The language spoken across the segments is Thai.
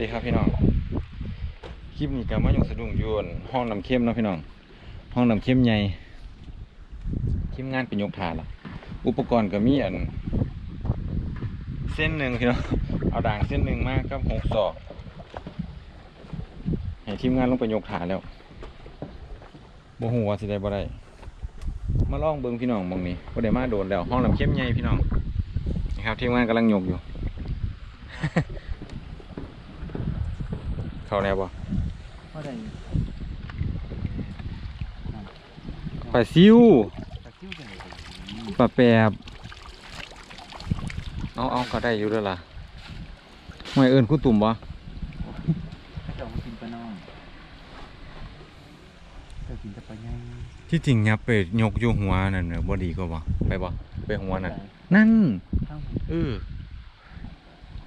ดีครับพี่น้องคลิปนี้ก็มายู่สะดุ้งยวนห้องน้ำเข้มนะพี่น้อง ห้องน้ำเข้มใหญ่ทีมงานเป็นยกฐานละอุปกรณ์ก็มีอัน เส้นหนึ่งพี่น้องเอาด่างเส้นหนึ่งมากกับหกศอกให้ทีมงานลงไปยกฐานแล้วบ่ฮู้ว่าสิได้บ่ได้มาล่องเบิ่งพี่น้องมองนี้บ่ได้มาโดนแล้ว ห้องน้ำเข้มใหญ่พี่น้องนะครับทีมงานกำลังยกอยู่ เข้าแนวบ่เพราะได้ปลาซิวตะคิ้วกันเลยปลาแปบเอาเอาก็ได้อยู่ด้วยล่ะหวยเอิญคู่ตุ่มบ่ถ้าเจ้ามากินปลาน้องเจ้ากินแต่ปลาใหญ่ที่จริงยับไปยกอยู่หัวนั่นน่ะบ่ดีกว่าบ่ไปบ่ไปหัวนั่นนั่นข้างเออเ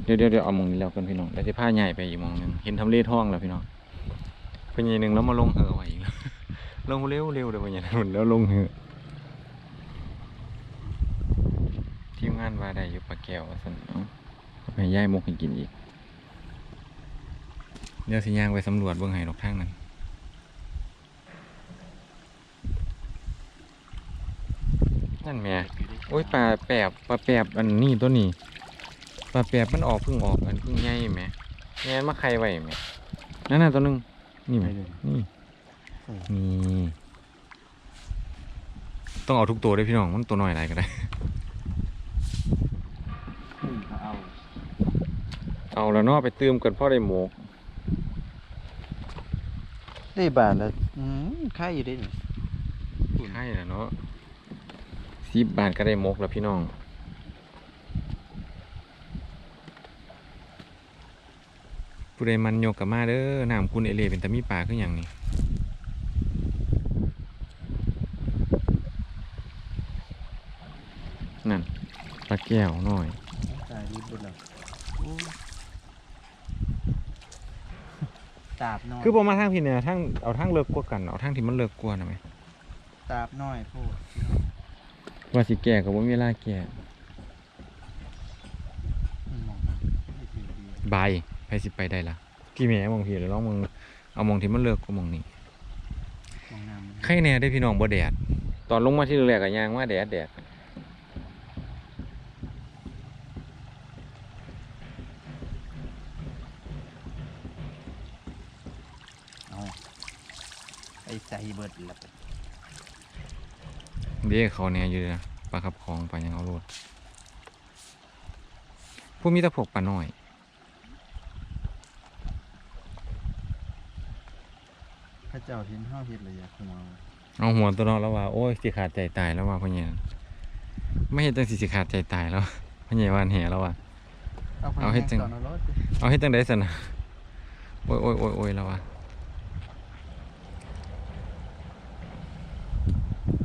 ดี๋ยวเดี๋ยวเดี๋ยวเอามองนี้แล้วกันพี่น้องแล้วสิพาใหญ่ไปอีกมองหนึงเห็นทำเลท้องแล้วพี่น้องเพิ่นใหญ่หนึ่งแล้วมาลงเหอไว้อีกแล้วลงเร็วเร็วเดี๋ยวเพิ่นใหนั้นแล้วลงเหอทีมงานว่าได้อยู่ปลาแก้วว่าซั่นเนาะไปย่ายมกให้กินอีกเดี๋ยวสิย่างไปสำรวจเบิ่งให้ดอกทางนั้นนั่นแม่โอ้ยปลาแปบปลาแปบอันนี้ตัวนี้ ปลาแปบมันออกเพิ่งออกอันเพิ่งใหญ่แหมแง่นมาไข่ไว้แหมนั่นน่ะตัวหนึงนี่ไหมนี่นี่ต้องเอาทุกตัวด้วยพี่น้องมันตัวน้อยอะไรก็ได้ขึ้นเขาเอาเอาแล้วเนาะไปเติมกันพ่อได้หมูได้บาทแล้วอืมค่ายอยู่ได้นี่ใช่แล้วเนาะสิบบาทก็ได้หมกแล้วพี่น้อง ผู้ใดมันโยกกับมาเด้อน้ำคุณเอเลเป็นตะมีปลาคืออย่างนี้นั่นปลาแก้วหน่อยตายรีบบุญแล้วโอ้ตาบน้อยคือผมมาทางพี่เนี่ยทางเอาทางเลิกกว่ากันเอาทางที่มันเลิกกว่านะไหมตาบน้อยโพดว่าสิแก่กับว่ามีเวลาแก่อืมมองไม่ถือดีบาย ไปสิไปได้ละพี่แม่มองพี่เดี๋ยวลองมึงเอามองที่มันเลิกก็มองนี่มองน้ำใครแน่ได้พี่น้องบ่แดด ตอนลงมาที่แรกๆก็ยางว่าแดดแดดเอาไอ้ใจเบิดแล้วเดี๋ยวเขาเนี่ยอยู่นะปลาขับคลองปลายังเอาโลดพวกมีแตะพวกปลาน้อย พระ เจ้าเห็นห้าเฮ็ดเลยอยากหัวเอาหัวตัวเนอกแล้วว่าโอ้ยสิขาดใจตายแล้วว่าพ่อใหญ่ไม่เห็นจังสิสิขาดใจตายแล้วพ่อใหญ่วานแห่แล้วว่าเอาให้จังตอนเอารถสิเอาให้จังได้สนะโอ้ยโอ้ยโอ้ยโอ้ยแล้วว่า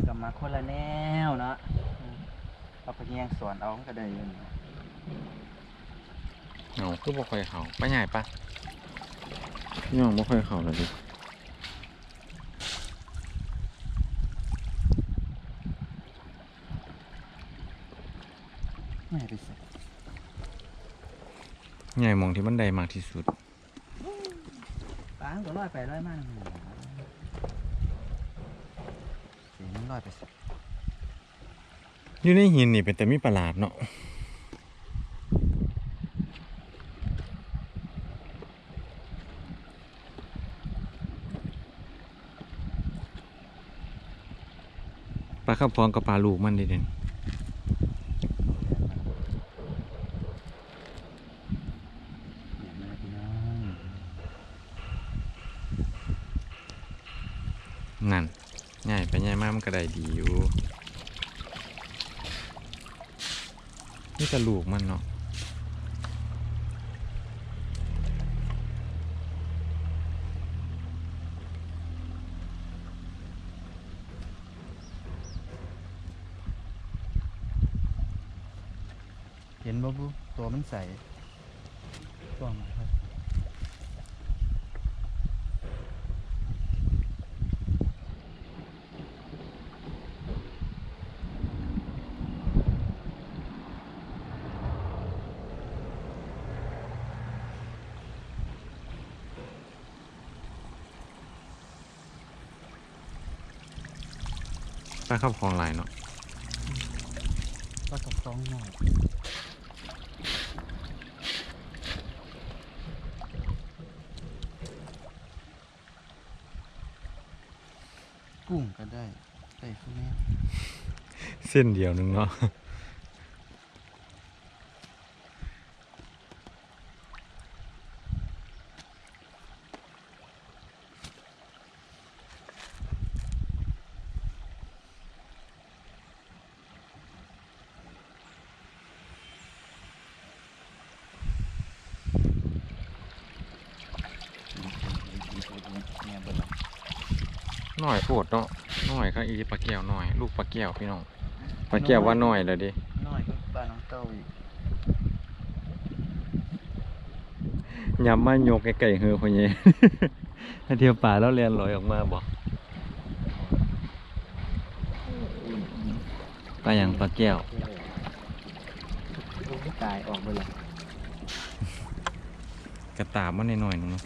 กลับมาคนละแนวเนาะอืมเอาไปแยงสวนเอามันก็ได้อยู่นี่เอาคือบ่ค่อยเขาปลาใหญ่ปะพี่น้องบ่ค่อยเขาแล้วดิ ไม่ให้ไปใส่ใหญ่หมองที่มันได้มากที่สุดปลาตัวร้อยไปร้อยมากนะเสียมันร้อยไปใส่อยู่ในหินนี่เป็นแต่มีประหลาดเนาะปลาข้าวพองกับปลาลูกมันเด่น เนี่ยมันนะพี่น้อง นั่นใหญ่ไปใหญ่มากมันก็ได้ดีอยู่ ลูกมันเนาะเห็นบ่บุตัวมันใสตัวมัน ปลาเข้าคลองหลายเนาะก็ตกคล้องหน่อยกุ้งก็ได้ได้พวกนี้เส้นเดียวหนึงเนาะ น้อยโพดเนาะน้อยครับอีปลาแก้วน้อย ลูกปลาแก้วพี่น้องปลาแก้วว่าน้อยแล้วดิน้อยก็ปลาน้องเต้าอีกยำมายกไก่ๆเฮือพ่อเย่ให้เที่ยวป่าแล้วเรียนลอยออกมาบ่ปลาอย่างปลาแก้วลูกตายออกไปเลยกระตาบมันหน่อยๆนึงเนาะ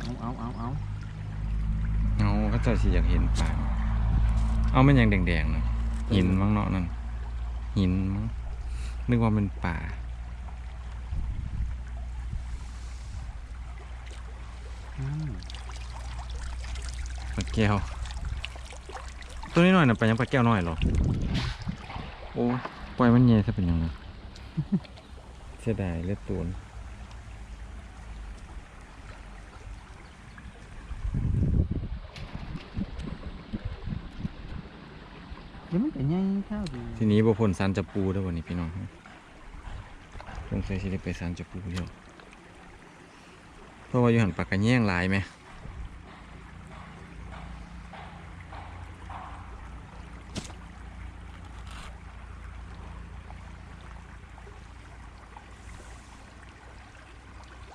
เอาเอาเอาเอา เอาเขาเจะ สิอยากเห็นปลาเอามันยังแดงๆเนาะหินมั้งเนาะนั่นหินมั้งนึกว่าเป็นป่าอืมปลาแก้ว ตัวนี้หน่อยนะปลายังปลาแก้วน้อยเหรอ โอ้ยปล่อยมันเย่ซะเป็นหยังไงเสียดายเลือดตูน เดี๋ยวมัน จะใหญ่เท่าดีทีนี้บ่พ้นซานจะปูแล้ววันนี้พี่น้องสงสัยสิได้ไปซานจะปูเดียวเพราะว่าอยู่หันปากกระแยงหลายไหม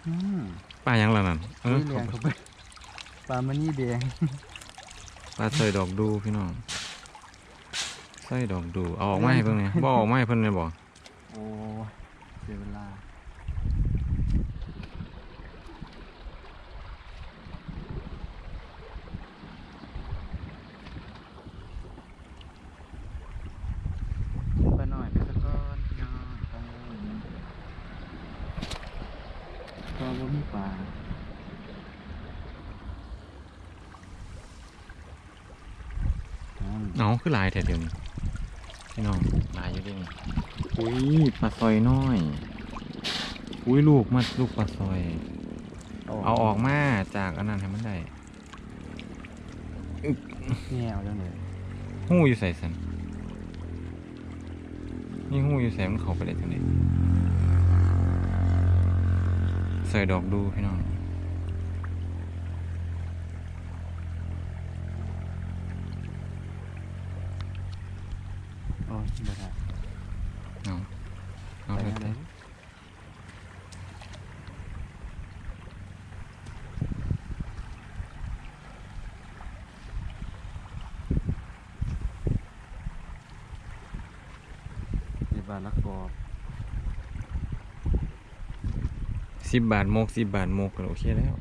อืมปลาหยังล่ะนั่นเออนี่เลี้ยงเข้าไปปลามันนี่แดงปลาใส่ดอกดูพี่น้องใส่ดอกดูเอาออกมาให้เพิ่นไงบ่เอาออกมาให้เพิ่นเลยบ่โอ้ยเสียเวลาปลาหน่อยไปสักก้อนพี่น้องปลาหน่อยปลาบ่มีปลาอืมเอาคือหลายแท้เดี๋ยวนี้ พี่น้องหลายอยู่เดินี่อุ้ยปลาซอยน้อย อุ้ยลูกมาลูกปลาซอย เอาออกมาจากอันนั้นให้มันได้แง่เอาจังเลยหู้อยู่ใส่สันนี่หู้อยู่ใส่มันเข้าไปได้จังไดใส่ดอกดูพี่น้อง โอ้ย บ่ได้เอาเอาไปเลยบาทละกอบสิบบาทโมกสิบบาทโมกก็โอเคแล้ว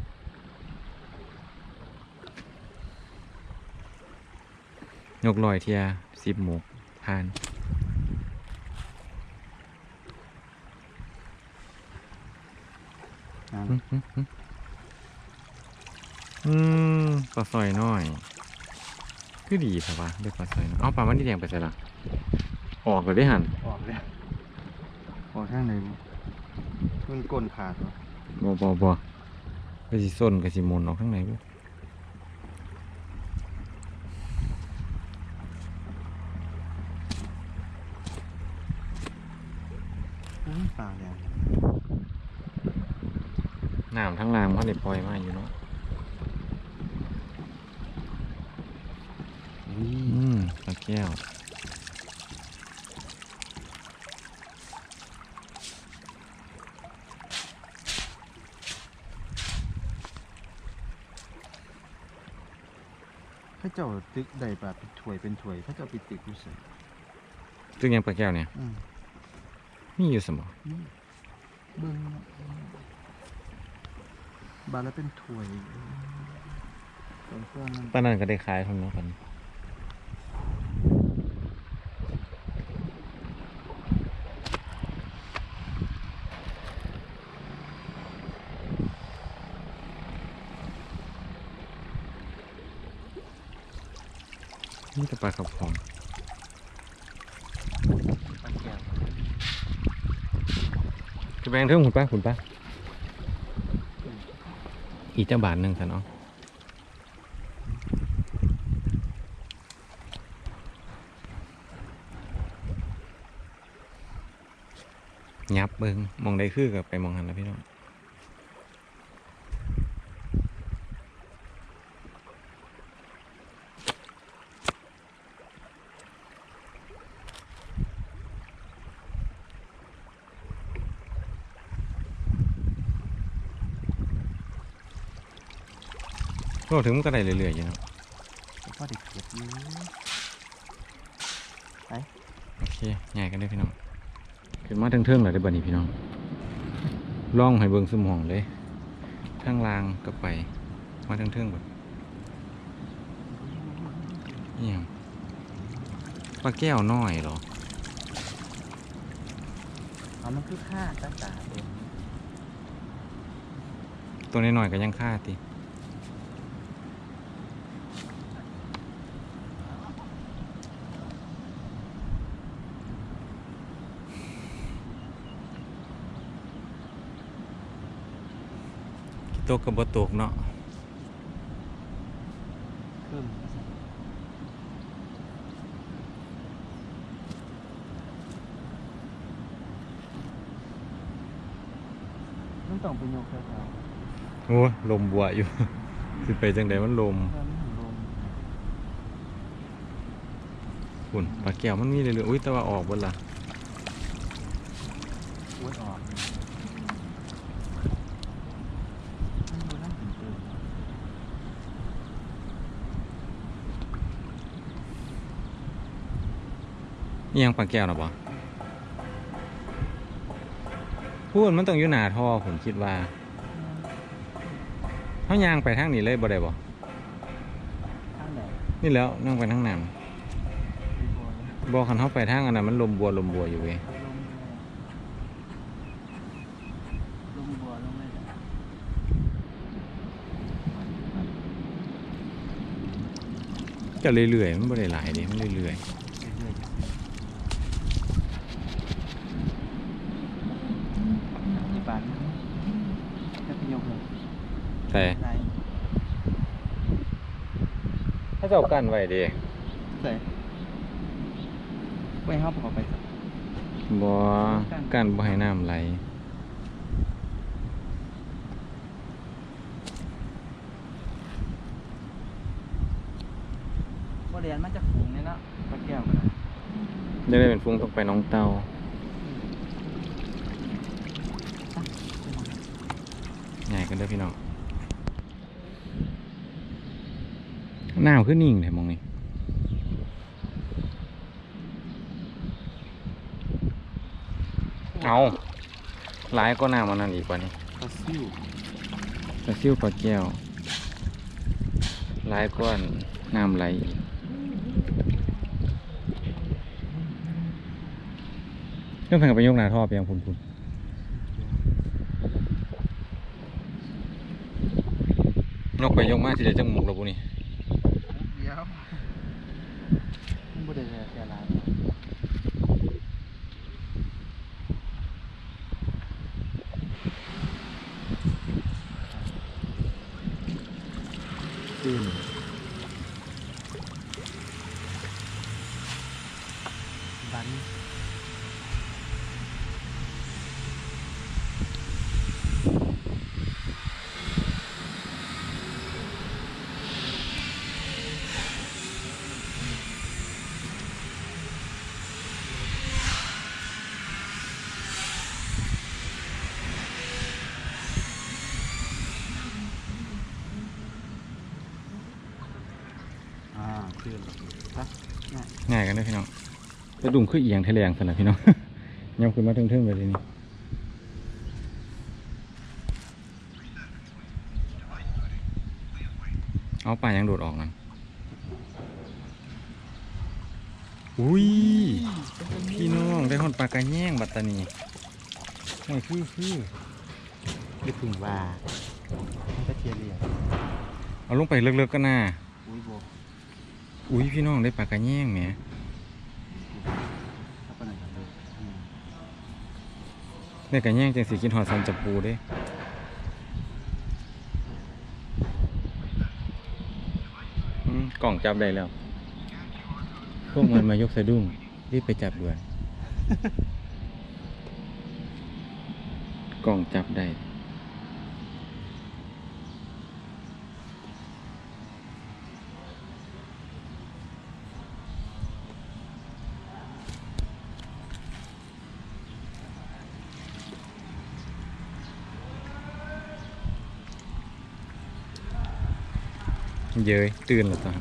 ยกลอยเทียสิบโมกผ่าน นั่นอืมปลาซอยน้อย คือดีแต่ว่าเด็กปลาซอยน้อย เอาปลามันที่แดงไปใส่ละออกเลยได้หันออกเลยออกทางไหนมันก้นขาดวะบ่บ่บ่ก็สิส้นก็สิมนออกข้างในบ่อุ้ยปลาแดง น้ำทั้งรางเขาได้ปล่อยมาอยู่เนาะอุ้ยอืมปลาแก้วพระเจ้าตึกใดปลาเป็นถ้วยเป็นถ้วยพระเจ้าไปตึกอยู่เสยซึ่งยังปลาแก้วเนี่ย อืมมีอยู่เสมอ เบิ้ง บานแล้วเป็นถ้วยตอนเพื่อนมันปานนั้นก็ได้ขายคนเนาะกันนี่แต่ปลากระพงปลาแก้วจะแบ่งเท่งคุณป้าคุณป้า อีกเจ้าบาทหนึ่งค่ะเนาะยับเบิงมองได้คือกับไปมองหันแล้วพี่น้อง โลถึงมันก็ได้เรื่อยๆอยู่เนาะแล้วก็เด็กเก็บอยู่โอเคใหญ่กันได้พี่น้องขึ้นมาเทิงๆเลยได้บัดนี้พี่น้องล่องให้เบิ่งสมองเลยทั้งลางก็ไป มาเทิงๆแบบนี่ยปลาแก้วน้อยเหรอเอามันคือค่าตาตาตัวน้อยๆก็ยังค่าติ ตกกับบตกเนาะขึ้นมันต้องเป็นโยกแถวโอ้ยลมบัวอยู่ สิไปจังไดมันลมๆแล้วมันถึงลมฝุ่นปลาแก้วมันมีเรื่อยๆอุ้ยแต่ว่าออกเบนละอ้วนออกมันดูน่าสนใจ นี่ยังปลาแก้วนะบ่พูดมันต้องอยู่หนาท่อผมคิดว่าเขายางไปทางนี้เลยบ่ได้บ่ข้างไหนนี่แล้วนั่งไปทางนั้นมีบัวเลยบ่คันเขาไปทางอันนั้นมันลมบัวลมบัวอยู่เว้ยลงเลยลงบัวลงเลยจะเรื่อยๆมันบ่ได้หลายเดิมันเรื่อยเรื่อยๆจะซื้อที่บ้านจะไปยกเลย ๆแต่ ไหน ถ้า เจ้ากั้นไว้เดิไหนไว้ห้องผมไปสักบ่กั้นบ่ให้น้ำไหลบ่เรียนมาจากฝูงนี่เนาะปลาแก้วกันนะจะได้เป็นฟุ้งต้องไปน้องเตาใหญ่กันเด้อพี่น้อง น้ำขึ้นนิ่งแถมมองนี่เอาหลายก็น้ำมันนั่นอีกว่านี่ปลาซิวปลาซิ่วปลาแก้วหลายก้อนน้ำไหลอีกเรื่องแผ่นกับไปยกหนาท่อไปยังพุ่นพุ่นยกไปยกมาสิได้จมูกเราบุนี่ เดียว มันบ่ได้แค่แค่ร้านตื่นบัน อ่าขึ้นครับ ง่าย กันเด้พี่น้องจะดุ่มขึ้นเอียงทะเลงสนะพี่น้องยกขึ้นมาทึ่งๆไปทีนี้เอาป่ายังโดดออกนั่นอุ้ย พี่น้องได้หอนปลากระแย่งบัตตานีโอ้ยคือคือคือถึงว่ามันก็เทียเรียเอาลงไปเลิกๆกันนะอุ้ยพี่น้องได้ปลากระแย่งแหม ถ้าปนกันเลยอืม ได้กระแย่งจังสีกินหอดสันจับปูเด้อืมกล่องจับได้แล้ว พวกมันมายกสะดุ้งรีบไปจับด่วนกล่องจับได้ เย้ยตื่นแล้วตอน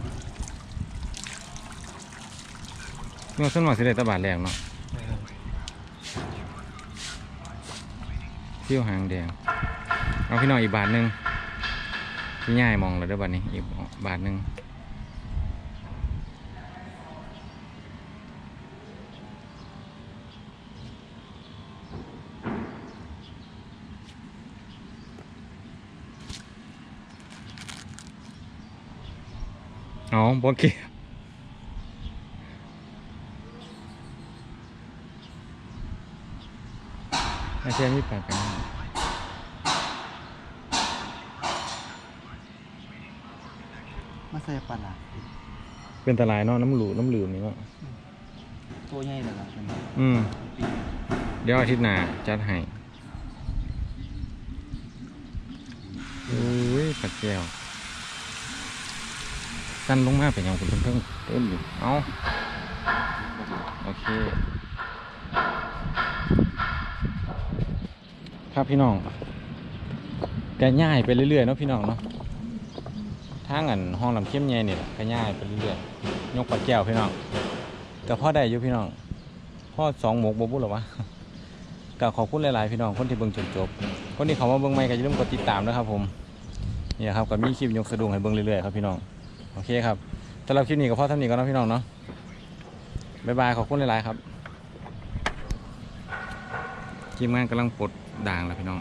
เมื่อสันหน่อสิได้ตะบาดแรงเนาะเที่ยวหางแดง เอาพี่น้องอีกบาทหนึ่งพี่ง่ายมองแล้วเด้อบาทนี้อีกบาทหนึ่ง บอกเกี่ยวอาเชียมีปากกันมาใส่ปลาหลาดเป็นตรายเนาะน้ำหลูน้ำหลืมนี่เนาะตัวใหญ่เลยล่ะเป็นอืมปีเดี๋ยวอาทิตย์หน้าจัดให้โอ้ยปัดแก้ว สั้นลงมาเป็นยังคุณเพิ่งเพิ่งเต้นอยู่เอาโอเค ครับพี่น้องแกง่ายไปเรื่อยๆเนาะพี่น้องเนาะทางอันห้องลำเข้มใหญ่นี่แหละก็ง่ายไปเรื่อยๆยกปัดแก้วพี่น้องแต่พ่อได้อยู่พี่น้องพ่อสองหมกบบุหรอวะก็ขอบคุณหลายๆพี่น้องคนที่เบิ่งจนจบ คนที่เขามาเบิ่งใหม่ก็อย่าลืมกดติดตามนะครับผมเนี่ยครับก็มีคลิปยกสะดุ้งให้เบิ่งเรื่อยๆครับพี่น้อง โอเคครับสำหรับคลิปนี้ก็พอเท่านี้ก็นาะพี่น้องเนาะบ๊ายบายขอบคุณหลายๆครับทีมงานกำลังปลดด่างแล้วพี่น้อง